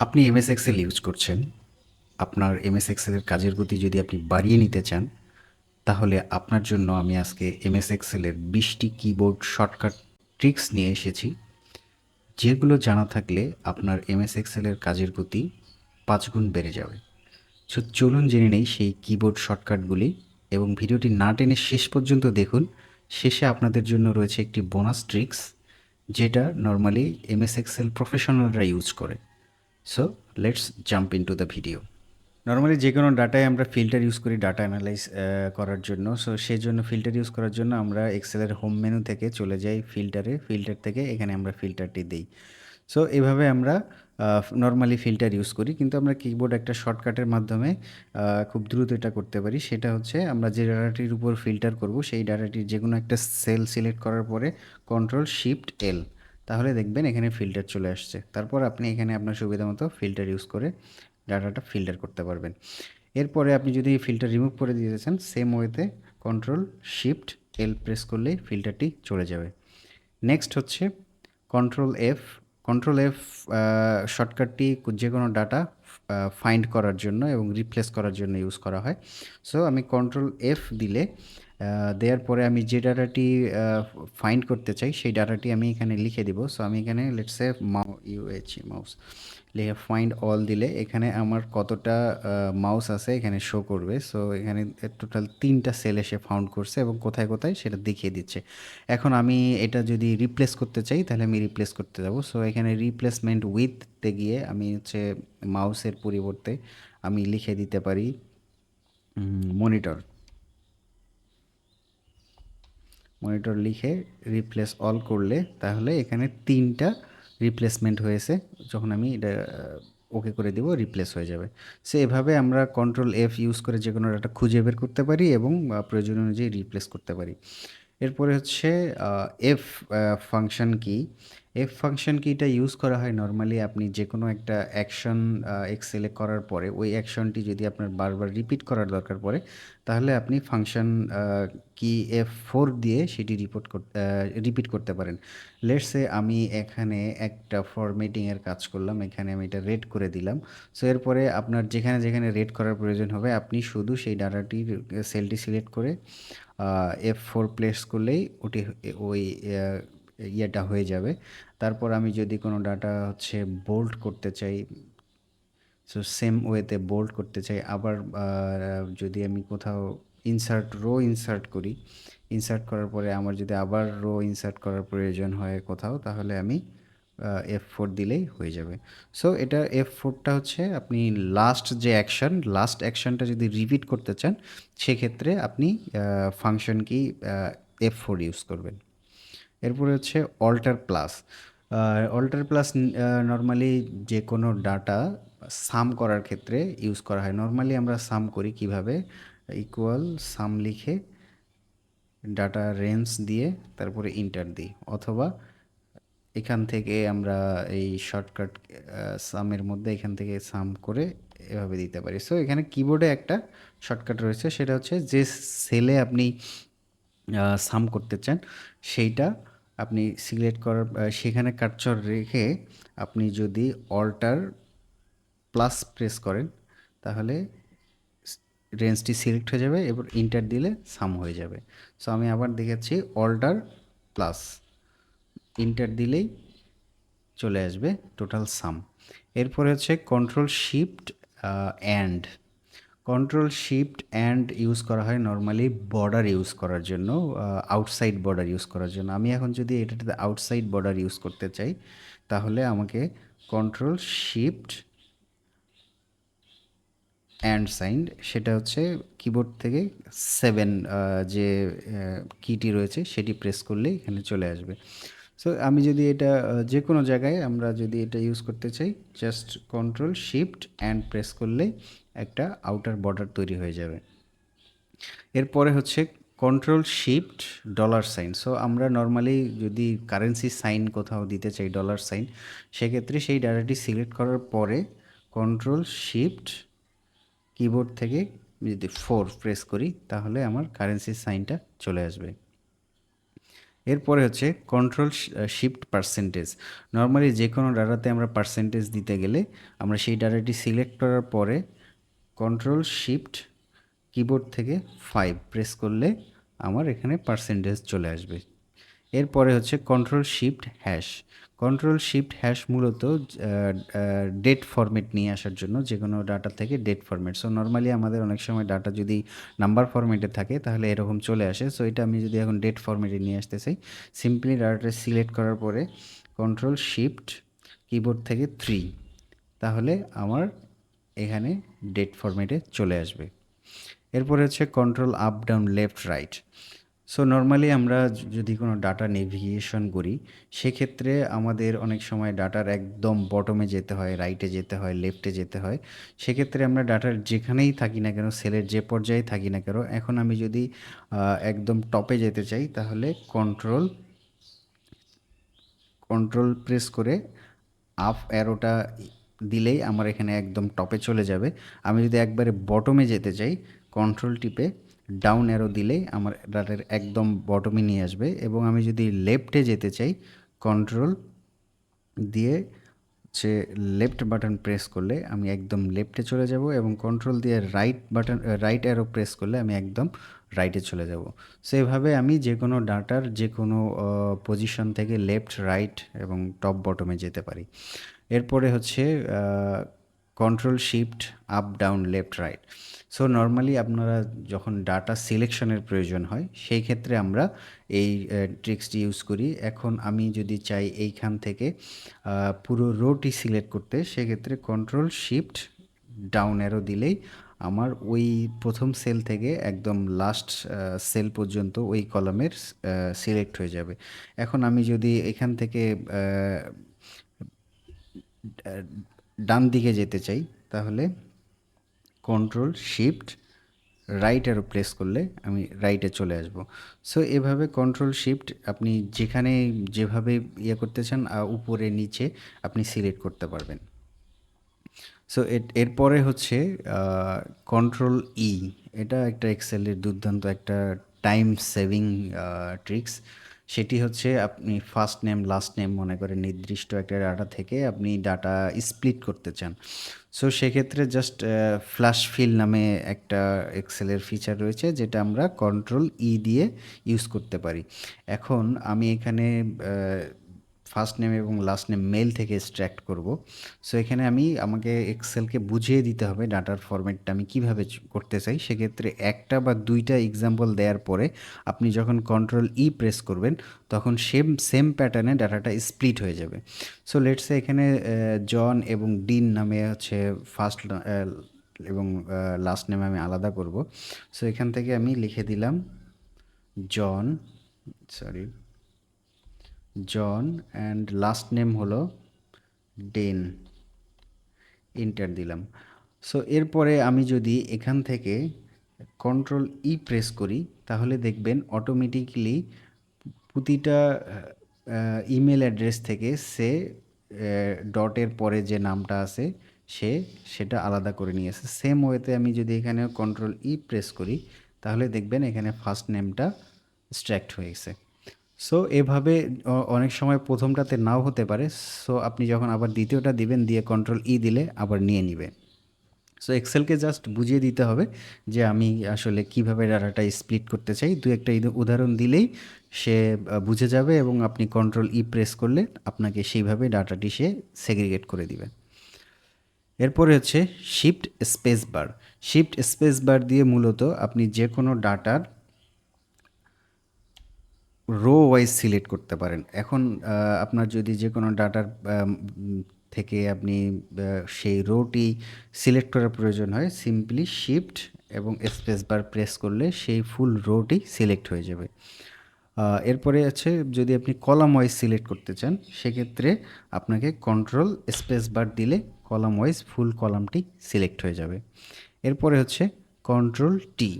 আপনি MS Excel use করছেন, আপনার এমএস এক্সেলের কাজের গতি যদি আপনি বাড়িয়ে নিতে চান, তাহলে আপনার জন্য আমি আজকে এমএস এক্সেলের বিশটি কিবোর্ড শর্টকাট ট্রিক্স নিয়ে এসেছি, যেগুলো জানা থাকলে আপনার এমএস এক্সেলের কাজের গতি পাঁচ গুণ বেড়ে যাবে। সো চলুন জেনে নেই সেই কিবোর্ড শর্টকাটগুলি এবং ভিডিওটি না টেনে শেষ পর্যন্ত দেখুন। শেষে আপনাদের জন্য রয়েছে একটি বোনাস ট্রিক্স যেটা নর্মালি এমএস এক্সেল প্রফেশনালরা ইউজ করে। So let's jump into the video normally যে কোনো ডাটায় আমরা ফিল্টার ইউজ করি ডাটা অ্যানালাইজ করার জন্য। সো সেই জন্য ফিল্টার ইউজ করার জন্য আমরা এক্সেলের হোম মেনু থেকে চলে যাই ফিল্টারে ফিল্টার থেকে এখানে আমরা ফিল্টারটি দিই। সো এভাবে আমরা নর্মালি ফিল্টার ইউজ করি। কিন্তু আমরা কিবোর্ড একটা শর্টকাটের মাধ্যমে খুব দ্রুত এটা করতে পারি। সেটা হচ্ছে আমরা যে ডাটাটির উপর ফিল্টার করব, সেই ডাটাটির যে কোনো একটা সেল সিলেক্ট করার পরে কন্ট্রোল শিফট এল তাহলে দেখবেন এখানে ফিল্টার চলে আসছে। তারপর আপনি এখানে আপনার সুবিধা মতো ফিল্টার ইউজ করে ডাটাটা ফিল্টার করতে পারবেন। এরপরে আপনি যদি ফিল্টার রিমুভ করে দিতে চান সেম ওয়েতে কন্ট্রোল শিফট এল প্রেস করলেই ফিল্টারটি চলে যাবে। নেক্সট হচ্ছে কন্ট্রোল এফ কন্ট্রোল এফ শর্টকাটটি যে কোনো ডাটা ফাইন্ড করার জন্য এবং রিপ্লেস করার জন্য ইউজ করা হয়। সো আমি কন্ট্রোল এফ দিলে দেওয়ার পরে আমি যে ডাটাটি ফাইন্ড করতে চাই, সেই ডাটাটি আমি এখানে লিখে দিব। সো আমি এখানে লেটস লেটসে মাউ ইউএইচ মাউস লিখে ফাইন্ড অল দিলে এখানে আমার কতটা মাউস আছে এখানে শো করবে। সো এখানে টোটাল তিনটা সেল এসে ফাউন্ড করছে এবং কোথায় কোথায় সেটা দেখিয়ে দিচ্ছে। এখন আমি এটা যদি রিপ্লেস করতে চাই, তাহলে আমি রিপ্লেস করতে যাব। সো এখানে রিপ্লেসমেন্ট উইথতে গিয়ে আমি হচ্ছে মাউসের পরিবর্তে আমি লিখে দিতে পারি মনিটর মনিটর লিখে রিপ্লেস অল করলে তাহলে এখানে তিনটা রিপ্লেসমেন্ট হয়েছে। যখন আমি এটা ওকে করে দিব রিপ্লেস হয়ে যাবে। সে এভাবে আমরা কন্ট্রোল এফ ইউজ করে যে কোনো ডাটা খুঁজে বের করতে পারি এবং প্রয়োজন অনুযায়ী রিপ্লেস করতে পারি। এরপরে হচ্ছে F function key? F function কিটা ইউজ করা হয়? নর্মালি আপনি যে কোনো একটা অ্যাকশন এক্সেলে করার পরে, ওই অ্যাকশনটি যদি আপনার বারবার রিপিট করার দরকার পড়ে, তাহলে আপনি ফাংশন কি এফ ফোর দিয়ে সেটি রিপোর্ট রিপিট করতে পারেন। লেটসে আমি এখানে একটা ফরম্যাটিংয়ের কাজ করলাম, এখানে আমি এটা রেড করে দিলাম। সো এরপরে আপনার যেখানে যেখানে রেড করার প্রয়োজন হবে, আপনি শুধু সেই ডাটাটির সেলটি সিলেক্ট করে এফ ফোর প্লেস করলেই ওটি, ওই ইয়েটা হয়ে যাবে। তারপর আমি যদি কোনো ডাটা হচ্ছে বোল্ড করতে চাই সো সেম ওয়েতে বোল্ড করতে চাই, আবার যদি আমি কোথাও ইনসার্ট রো ইনসার্ট করি ইনসার্ট করার পরে আমার যদি আবার রো ইনসার্ট করার প্রয়োজন হয় কোথাও, তাহলে আমি এফ ফোর দিলেই হয়ে যাবে। সো এটা এফ ফোরটা হচ্ছে আপনি লাস্ট যে অ্যাকশন লাস্ট অ্যাকশনটা যদি রিপিট করতে চান, সেক্ষেত্রে আপনি function key F four use করবেন। এরপরে হচ্ছে alt plus alt plus normally যে কোনো ডাটা সাম করার ক্ষেত্রে ইউজ করা হয়। নর্মালি আমরা সাম করি কীভাবে? ইকুয়াল সাম লিখে ডাটা রেঞ্জ দিয়ে তারপরে ইন্টার দিই। অথবা এখান থেকে আমরা এই শর্টকাট সামের মধ্যে এখান থেকে সাম করে এভাবে দিতে পারি। সো এখানে কিবোর্ডে একটা শর্টকাট রয়েছে। সেটা হচ্ছে যে সেলে আপনি সাম করতে চান, সেইটা আপনি সিলেক্ট করার সেখানে কাটচর রেখে আপনি যদি অল্টার প্লাস প্রেস করেন, তাহলে রেঞ্জটি সিলেক্ট হয়ে যাবে এবার ইন্টার দিলে সাম হয়ে যাবে। সো আমি আবার দেখাচ্ছি অল্টার প্লাস। ইন্টার দিলেই চলে আসবে টোটাল সাম। এরপরে হচ্ছে control shift and. Control shift and use করা হয় নর্মালি বর্ডার ইউজ করার জন্য আউটসাইড বর্ডার ইউজ করার জন্য। আমি এখন যদি এটাতে আউটসাইড বর্ডার ইউজ করতে চাই, তাহলে আমাকে কন্ট্রোল শিফট অ্যান্ড সাইন সেটা হচ্ছে কিবোর্ড থেকে সেভেন যে কিটি রয়েছে, সেটি প্রেস করলে এখানে চলে আসবে। সো আমি যদি এটা যে কোনো জায়গায় আমরা যদি এটা ইউজ করতে চাই just control shift and press করলেই একটা আউটার বর্ডার তৈরি হয়ে যাবে। এরপরে হচ্ছে control shift dollar sign so আমরা নর্মালি যদি কারেন্সি সাইন কোথাও দিতে চাই ডলার সাইন সেক্ষেত্রে সেই ডাটাটি সিলেক্ট করার পরে কন্ট্রোল শিফট কিবোর্ড থেকে যদি ফোর প্রেস করি, তাহলে আমার কারেন্সি সাইনটা চলে আসবে। এরপরে হচ্ছে কন্ট্রোল শিফট পার্সেন্টেজ নর্মালি যে কোনো ডাটাতে আমরা পার্সেন্টেজ দিতে গেলে আমরা সেই ডাটাটি সিলেক্ট করার পরে কন্ট্রোল শিফট কিবোর্ড থেকে ফাইভ প্রেস করলে আমার এখানে পার্সেন্টেজ চলে আসবে। এরপরে হচ্ছে control shift hash control shift hash মূলত ডেট ফরম্যাট নিয়ে আসার জন্য যে কোনো ডাটা থেকে ডেট ফরম্যাট সো নর্মালি আমাদের অনেক সময় ডাটা যদি নাম্বার ফরম্যাটে থাকে, তাহলে এরকম চলে আসে। সো এটা আমি যদি এখন ডেট ফরম্যাটে নিয়ে আসতে চাই সিম্পলি ডাটাটা সিলেক্ট করার পরে কন্ট্রোল শিফট কিবোর্ড থেকে থ্রি তাহলে আমার এখানে ডেট ফরম্যাটে চলে আসবে। এরপরে হচ্ছে control up down left right so normally আমরা যদি কোনো ডাটা নেভিগেশন করি, সেক্ষেত্রে আমাদের অনেক সময় ডাটার একদম বটমে যেতে হয় রাইটে যেতে হয় লেফটে যেতে হয়। সেক্ষেত্রে আমরা ডাটার যেখানেই থাকি না কেন সেলের যে পর্যায়ে থাকি না কেন, এখন আমি যদি একদম টপে যেতে চাই, তাহলে কন্ট্রোল কন্ট্রোল প্রেস করে আপ অ্যারোটা দিলেই আমার এখানে একদম টপে চলে যাবে। আমি যদি একবারে বটমে যেতে চাই কন্ট্রোল টিপে ডাউন অ্যারো দিলেই আমার ডাটার একদম বটমে নিয়ে আসবে এবং আমি যদি লেফটে যেতে চাই কন্ট্রোল দিয়ে হচ্ছে লেফট বাটন প্রেস করলে আমি একদম লেফটে চলে যাব এবং কন্ট্রোল দিয়ে right button right arrow press করলে আমি একদম রাইটে চলে যাব। সো আমি যে কোনো ডাটার যে কোনো পজিশন থেকে লেফট রাইট এবং টপ বটমে যেতে পারি। এরপরে হচ্ছে control shift up down left right so normally আপনারা যখন ডাটা সিলেকশনের প্রয়োজন হয়, সেই ক্ষেত্রে আমরা এই ট্রিক্সটি ইউজ করি। এখন আমি যদি চাই এইখান থেকে পুরো রোটি সিলেক্ট করতে, সেক্ষেত্রে কন্ট্রোল শিফট ডাউন অ্যারো দিলেই আমার ওই প্রথম সেল থেকে একদম লাস্ট সেল পর্যন্ত ওই কলামের সিলেক্ট হয়ে যাবে। এখন আমি যদি এখান থেকে ডান দিকে যেতে চাই, তাহলে control shift right arrow press করলে আমি রাইটে চলে আসব। সো এভাবে কন্ট্রোল শিফট আপনি যেখানে যেভাবে ইয়ে করতে চান উপরে, নিচে আপনি সিলেক্ট করতে পারবেন। সো এরপরে হচ্ছে কন্ট্রোল ই এটা একটা এক্সেলের দুর্দান্ত একটা টাইম সেভিং ট্রিক্স সেটি হচ্ছে আপনি ফার্স্ট নেম লাস্ট নেম মনে করে নির্দিষ্ট একটা ডাটা থেকে আপনি ডাটা স্প্লিট করতে চান। সো সেক্ষেত্রে জাস্ট ফ্ল্যাশ ফিল নামে একটা এক্সেলের ফিচার রয়েছে যেটা আমরা কন্ট্রোল ই দিয়ে ইউজ করতে পারি। এখন আমি এখানে ফার্স্ট নেম এবং লাস্ট নেম মেল থেকে এক্সট্র্যাক্ট করব। সো এখানে আমি আমাকে এক্সেলকে বুঝিয়ে দিতে হবে ডাটার ফরম্যাটটা আমি কীভাবে করতে চাই। সেক্ষেত্রে একটা বা দুইটা এক্সাম্পল দেওয়ার পরে আপনি যখন কন্ট্রোল ই প্রেস করবেন, তখন সেম সেম প্যাটার্নে ডাটাটা স্প্লিট হয়ে যাবে। সো লেটসে এখানে জন এবং ডিন নামে হচ্ছে ফার্স্ট এবং লাস্ট নেম আমি আলাদা করব। সো এখান থেকে আমি লিখে দিলাম John sorry John and last name হলো ডেন। এন্টার দিলাম। সো এরপরে আমি যদি এখান থেকে কন্ট্রোল ই প্রেস করি, তাহলে দেখবেন অটোমেটিকলি প্রতিটা ইমেল অ্যাড্রেস থেকে সে ডটের পরে যে নামটা আছে, সে সেটা আলাদা করে নিয়েছে সেম ওয়েতে আমি যদি এখানে কন্ট্রোল ই প্রেস করি, তাহলে দেখবেন এখানে ফার্স্ট নেমটা স্ট্র্যাক্ট হয়ে গেছে। সো এভাবে অনেক সময় প্রথমটাতে নাও হতে পারে। সো আপনি যখন আবার দ্বিতীয়টা দিবেন, দিয়ে কন্ট্রোল ই দিলে আবার নিয়ে নিবে সো এক্সেলকে জাস্ট বুঝিয়ে দিতে হবে যে আমি আসলে কীভাবে ডাটাটা স্প্লিট করতে চাই। দু একটা উদাহরণ দিলেই সে বুঝে যাবে এবং আপনি কন্ট্রোল ই প্রেস করলে আপনাকে সেইভাবে ডাটাটি সে সেগ্রিগেট করে দিবে। এরপরে হচ্ছে shift space bar shift space bar দিয়ে মূলত আপনি যে কোনো ডাটার রো ওয়াইজ সিলেক্ট করতে পারেন। এখন আপনার যদি যে কোনো ডাটার থেকে আপনি সেই রোটি সিলেক্ট করার প্রয়োজন হয় সিম্পলি শিফট এবং স্পেস বার প্রেস করলে সেই ফুল রোটি সিলেক্ট হয়ে যাবে। এরপরে আছে, যদি আপনি কলাম ওয়াইজ সিলেক্ট করতে চান, সেক্ষেত্রে আপনাকে কন্ট্রোল স্পেস বার দিলে কলাম ওয়াইজ ফুল কলামটি সিলেক্ট হয়ে যাবে। এরপরে হচ্ছে কন্ট্রোল টি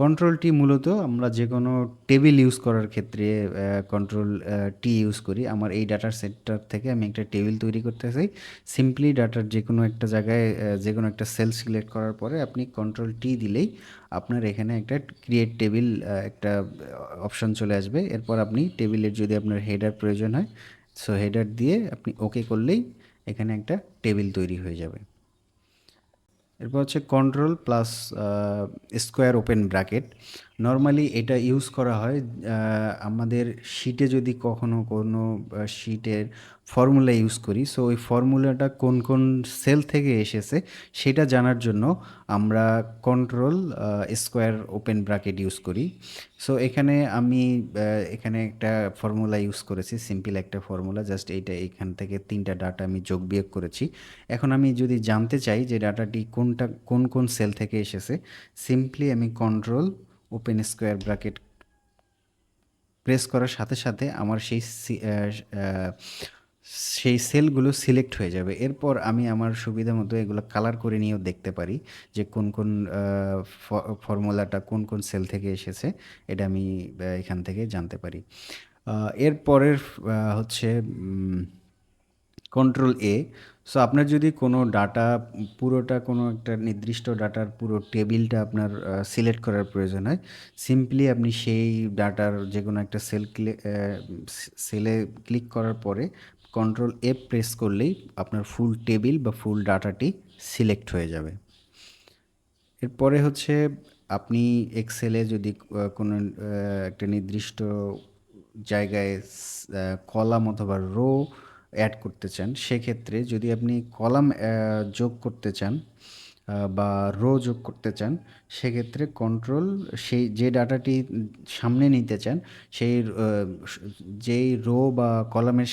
কন্ট্রোল টি মূলত আমরা যে কোনো টেবিল ইউজ করার ক্ষেত্রে কন্ট্রোল টি ইউজ করি। আমার এই ডাটার সেটটার থেকে আমি একটা টেবিল তৈরি করতে চাই সিম্পলি ডাটার যে কোনো একটা জায়গায় যে কোনো একটা সেল সিলেক্ট করার পরে আপনি কন্ট্রোল টি দিলেই আপনার এখানে একটা ক্রিয়েট টেবিল একটা অপশন চলে আসবে। এরপর আপনি টেবিলের যদি আপনার হেডার প্রয়োজন হয় সো হেডার দিয়ে আপনি ওকে করলেই এখানে একটা টেবিল তৈরি হয়ে যাবে। এরপর হচ্ছে control plus square open bracket normally এটা ইউজ করা হয় আমাদের শিটে যদি কখনো কোনো শিটের ফর্মুলা ইউজ করি সো ওই ফর্মুলাটা কোন কোন সেল থেকে এসেছে সেটা জানার জন্য আমরা control square open bracket use করি। সো এখানে আমি এখানে একটা ফর্মুলা ইউজ করেছি সিম্পল একটা ফর্মুলা জাস্ট এইটা এখান থেকে তিনটা ডাটা আমি যোগ বিয়োগ করেছি। এখন আমি যদি জানতে চাই যে ডাটাটি কোনটা, কোন কোন সেল থেকে এসেছে সিম্পলি আমি control open square bracket press করার সাথে সাথে আমার সেই সেই সেলগুলো সিলেক্ট হয়ে যাবে। এরপর আমি আমার সুবিধা মতো এগুলো কালার করে নিয়েও দেখতে পারি যে কোন কোন ফর্মুলাটা কোন কোন সেল থেকে এসেছে, এটা আমি এখান থেকে জানতে পারি। এরপরের হচ্ছে কন্ট্রোল এ সো আপনার যদি কোনো ডাটা পুরোটা কোনো একটা নির্দিষ্ট ডাটার পুরো টেবিলটা আপনার সিলেক্ট করার প্রয়োজন হয় সিম্পলি আপনি সেই ডাটার যে কোনো একটা সেল সেলে ক্লিক করার পরে কন্ট্রোল এ প্রেস করলেই আপনার ফুল টেবিল বা ফুল ডাটাটি সিলেক্ট হয়ে যাবে। এরপরে হচ্ছে আপনি এক্সেলে যদি কোনো একটা নির্দিষ্ট জায়গায় কলাম অথবা রো অ্যাড করতে চান, সেক্ষেত্রে যদি আপনি কলাম যোগ করতে চান বা রো যোগ করতে চান, সেক্ষেত্রে কন্ট্রোল সেই যে ডাটাটি সামনে নিতে চান, সেই যেই রো বা কলামের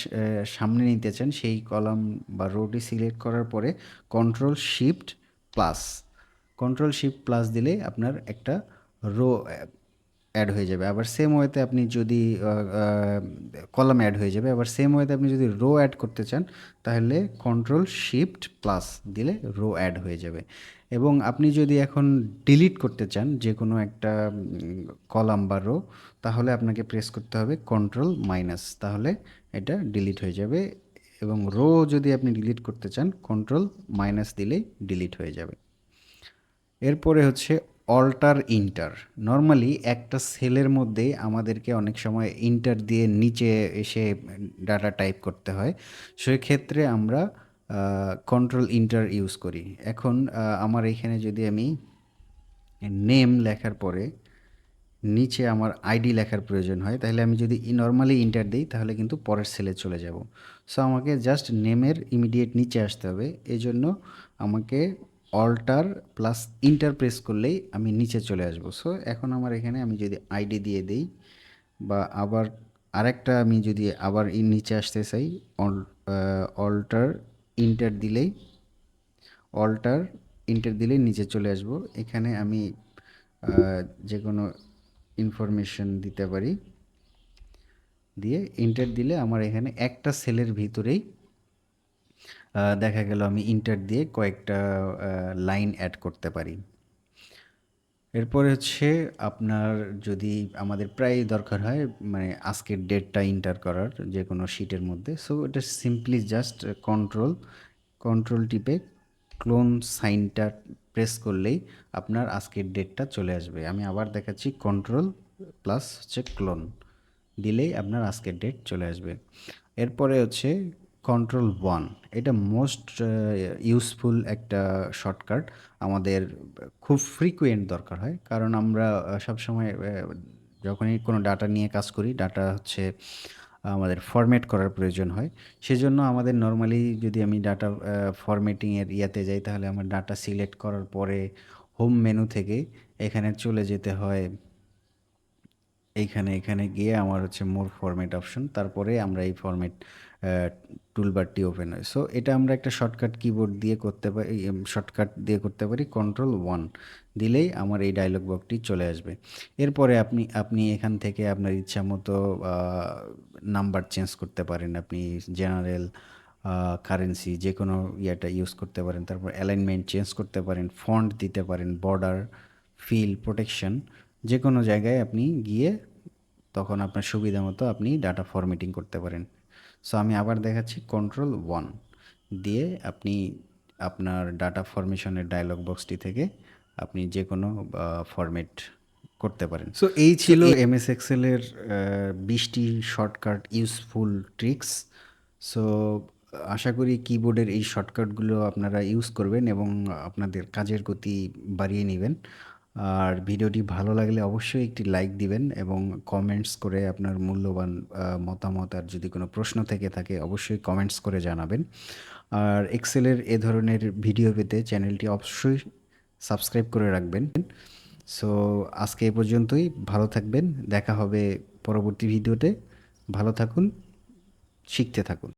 সামনে নিতে চান, সেই কলাম বা রোটি সিলেক্ট করার পরে control shift plus control shift plus দিলে আপনার একটা রো অ্যাড হয়ে যাবে। আবার সেম ওয়েতে আপনি যদি কলাম অ্যাড হয়ে যাবে, আবার সেম ওয়েতে আপনি যদি রো অ্যাড করতে চান, তাহলে কন্ট্রোল শিফট প্লাস দিলে রো অ্যাড হয়ে যাবে। এবং আপনি যদি এখন ডিলিট করতে চান যে কোনো একটা কলাম বা রো তাহলে আপনাকে প্রেস করতে হবে কন্ট্রোল মাইনাস তাহলে এটা ডিলিট হয়ে যাবে এবং রো যদি আপনি ডিলিট করতে চান কন্ট্রোল মাইনাস দিলেই ডিলিট হয়ে যাবে। এরপরে হচ্ছে অল্টার ইন্টার নর্মালি একটা সেলের মধ্যে আমাদেরকে অনেক সময় ইন্টার দিয়ে নিচে এসে ডাটা টাইপ করতে হয়। সেক্ষেত্রে আমরা কন্ট্রোল ইন্টার ইউজ করি। এখন আমার এখানে যদি আমি নেম লেখার পরে নিচে আমার আইডি লেখার প্রয়োজন হয়, তাহলে আমি যদি নর্মালি ইন্টার দিই, তাহলে কিন্তু পরের সেলে চলে যাব। সো আমাকে জাস্ট নেমের ইমিডিয়েট নিচে আসতে হবে। এই জন্য আমাকে অল্টার প্লাস ইন্টার প্রেস করলেই আমি নিচে চলে আসব। সো এখন আমার এখানে আমি যদি আইডি দিয়ে দিই বা আবার আরেকটা আমি যদি আবার নিচে আসতে চাই অল্টার ইন্টার দিলেই অল্টার ইন্টার দিলেই নিচে চলে আসব। এখানে আমি যে কোনো ইনফরমেশন দিতে পারি। দিয়ে ইন্টার দিলে আমার এখানে একটা সেলের ভিতরেই দেখা গেল আমি ইন্টার দিয়ে কয়েকটা লাইন অ্যাড করতে পারি। এরপরে হচ্ছে আপনার যদি আমাদের প্রায় দরকার হয় মানে আজকের ডেটটা ইন্টার করার যে কোনো শিটের মধ্যে। সো এটা সিম্পলি জাস্ট কন্ট্রোল কন্ট্রোল টিপে ক্লোন সাইনটা প্রেস করলেই আপনার আজকের ডেটটা চলে আসবে। আমি আবার দেখাচ্ছি কন্ট্রোল প্লাস হচ্ছে ক্লোন দিলেই আপনার আজকের ডেট চলে আসবে। এরপরে হচ্ছে কন্ট্রোল ওয়ান এটা মোস্ট ইউজফুল একটা শর্টকাট আমাদের খুব ফ্রিকুয়েন্ট দরকার হয়। কারণ আমরা সবসময় যখনই কোনো ডাটা নিয়ে কাজ করি ডাটা হচ্ছে আমাদের ফরম্যাট করার প্রয়োজন হয়। সেজন্য আমাদের নর্মালি যদি আমি ডাটা ফরম্যাটিংয়ের ইয়াতে যাই, তাহলে আমার ডাটা সিলেক্ট করার পরে হোম মেনু থেকে এখানে চলে যেতে হয়। এইখানে, এখানে গিয়ে আমার হচ্ছে মোর ফরম্যাট অপশন তারপরে আমরা এই ফরম্যাট টুলবারটি ওপেন হয়। সো এটা আমরা একটা শর্টকাট কিবোর্ড দিয়ে করতে পারি শর্টকাট দিয়ে করতে পারি। কন্ট্রোল ওয়ান দিলেই আমার এই ডায়লগ বক্সটি চলে আসবে। এরপরে আপনি আপনি এখান থেকে আপনার ইচ্ছা মতো নাম্বার চেঞ্জ করতে পারেন। আপনি জেনারেল কারেন্সি যে কোনো ইয়েটা ইউজ করতে পারেন। তারপর অ্যালাইনমেন্ট চেঞ্জ করতে পারেন। ফন্ট দিতে পারেন। বর্ডার ফিল প্রোটেকশন যে কোনো জায়গায় আপনি গিয়ে তখন আপনার সুবিধা মতো আপনি ডাটা ফরম্যাটিং করতে পারেন। সো আমি আবার দেখাচ্ছি কন্ট্রোল ওয়ান দিয়ে আপনি আপনার ডাটা ফরমেশনের ডায়লগ বক্সটি থেকে আপনি যে কোনো ফরম্যাট করতে পারেন। সো এই ছিল এম এস এক্সেলের বিশটি শর্টকাট ইউজফুল ট্রিক্স সো আশা করি কিবোর্ডের এই শর্টকাটগুলো আপনারা ইউজ করবেন এবং আপনাদের কাজের গতি বাড়িয়ে নেবেন। আর ভিডিওটি ভালো লাগলে অবশ্যই একটি লাইক দিবেন এবং কমেন্টস করে আপনার মূল্যবান মতামত আর যদি কোনো প্রশ্ন থেকে থাকে অবশ্যই কমেন্টস করে জানাবেন। আর এক্সেলের এ ধরনের ভিডিও পেতে চ্যানেলটি অবশ্যই সাবস্ক্রাইব করে রাখবেন। সো আজকে এ পর্যন্তই। ভালো থাকবেন। দেখা হবে পরবর্তী ভিডিওতে ভালো থাকুন। শিখতে থাকুন।